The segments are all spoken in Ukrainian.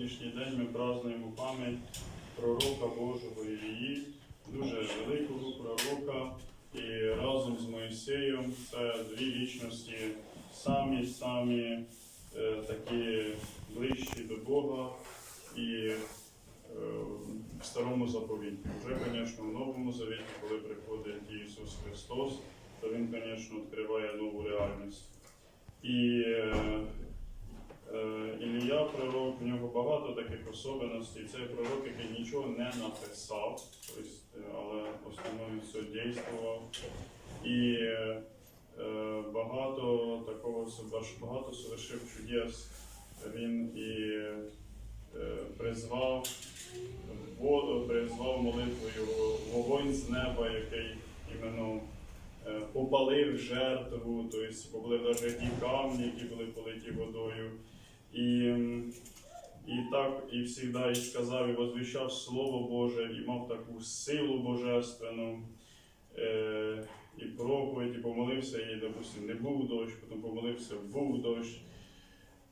сьогоднішній день ми празднуємо пам'ять пророка Божого Ілії, дуже великого пророка. І разом з Моїсеєм це дві вічності самі самі е, такі ближчі до Бога і е, в старому заповіті. Вже, звісно, в новому завіті, коли приходить Ісус Христос, то Він, звісно, відкриває нову реальність. І е, е, Ілія пророк, в нього багато таких особливостей. Це пророк, який нічого не написав, тобто, е, але в основному все дійствував. І е, е, багато такого багато совершив чудес. Він і е, призвав воду, призвав молитвою вогонь з неба, який іменно е, попалив жертву, тобто побили навіть ті камні, які були политі водою. І, і так, і завжди і сказав, і возвіщав Слово Боже, і мав таку силу божественну. Е, і проповідь, і помолився, і, допустим, не був дощ, потім помолився, був дощ.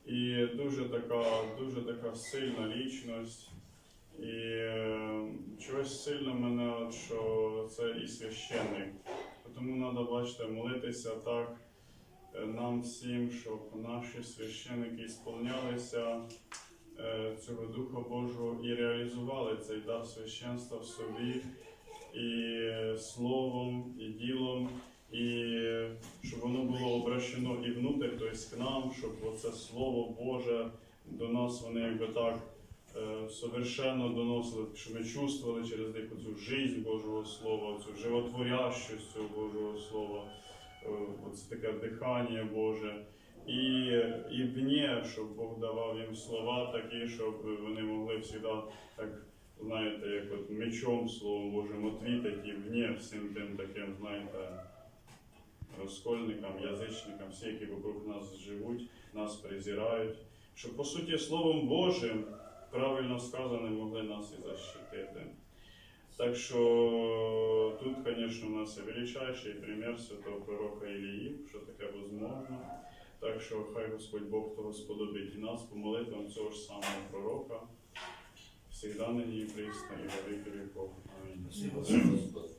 І дуже така, дуже така сильна лічність. І е, чогось сильно мене, що це і священник. Тому треба, бачите, молитися так нам всім, щоб наші священники сповнялися е, цього Духа Божого і реалізували цей дар священства в собі і словом, і ділом, і щоб воно було обращено і внутрь, тобто к нам, щоб оце Слово Боже до нас вони якби так е, совершенно доносили, щоб ми чувствували через них цю жизнь Божого Слова, цю животворящість Божого Слова, оце таке дихання Боже. І, і вні, щоб Бог давав їм слова такі, щоб вони могли завжди так знаєте, як от мечом Словом Божим отвітить і вні всім тим таким, знаєте, розкольникам, язичникам, всі, які вокруг нас живуть, нас презирають, щоб по суті Словом Божим правильно сказане могли нас і защитити. Так що тут, звісно, у нас і величайший примір святого пророка Ілії, що таке возможно. Так що хай Господь Бог того сподобить і нас по молитвам цього ж самого пророка. Всегда нині и присно, великий. Аминь. Спасибо, Господь.